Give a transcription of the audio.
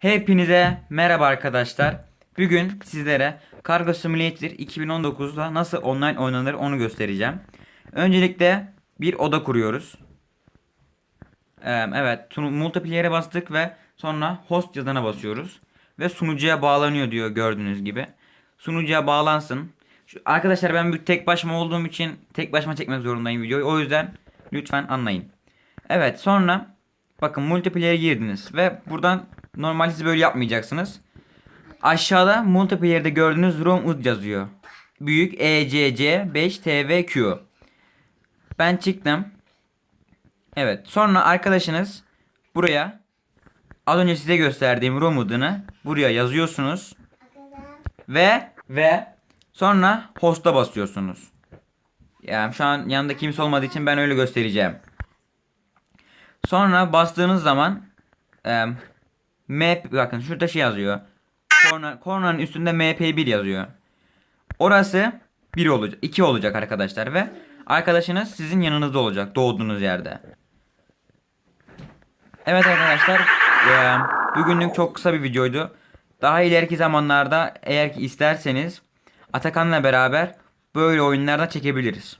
Hepinize merhaba arkadaşlar. Bugün sizlere Cargo Simulator 2019'da nasıl online oynanır onu göstereceğim. Öncelikle bir oda kuruyoruz. Evet, multiplayer'e bastık ve sonra host yazana basıyoruz. Ve sunucuya bağlanıyor diyor gördüğünüz gibi. Sunucuya bağlansın. Arkadaşlar ben bir tek başıma olduğum için tek başıma çekmek zorundayım videoyu. O yüzden lütfen anlayın. Evet sonra bakın multiplayer'e girdiniz ve buradan normal siz böyle yapmayacaksınız. Aşağıda multiplayer'de gördüğünüz room ud yazıyor. Büyük E ECC 5 TVQ. Ben çıktım. Evet. Sonra arkadaşınız buraya az önce size gösterdiğim room ud'ını buraya yazıyorsunuz. Ve ve sonra host'a basıyorsunuz. Yani şu an yanında kimse olmadığı için ben öyle göstereceğim. Sonra bastığınız zaman e, map bakın şurada şey yazıyor. Korna, kornanın üstünde MP1 yazıyor. Orası 1 olacak, 2 olacak arkadaşlar ve arkadaşınız sizin yanınızda olacak doğduğunuz yerde. Evet arkadaşlar, e, bugünlük çok kısa bir videoydu. Daha ileriki zamanlarda eğer ki isterseniz Atakan'la beraber böyle oyunlarda çekebiliriz.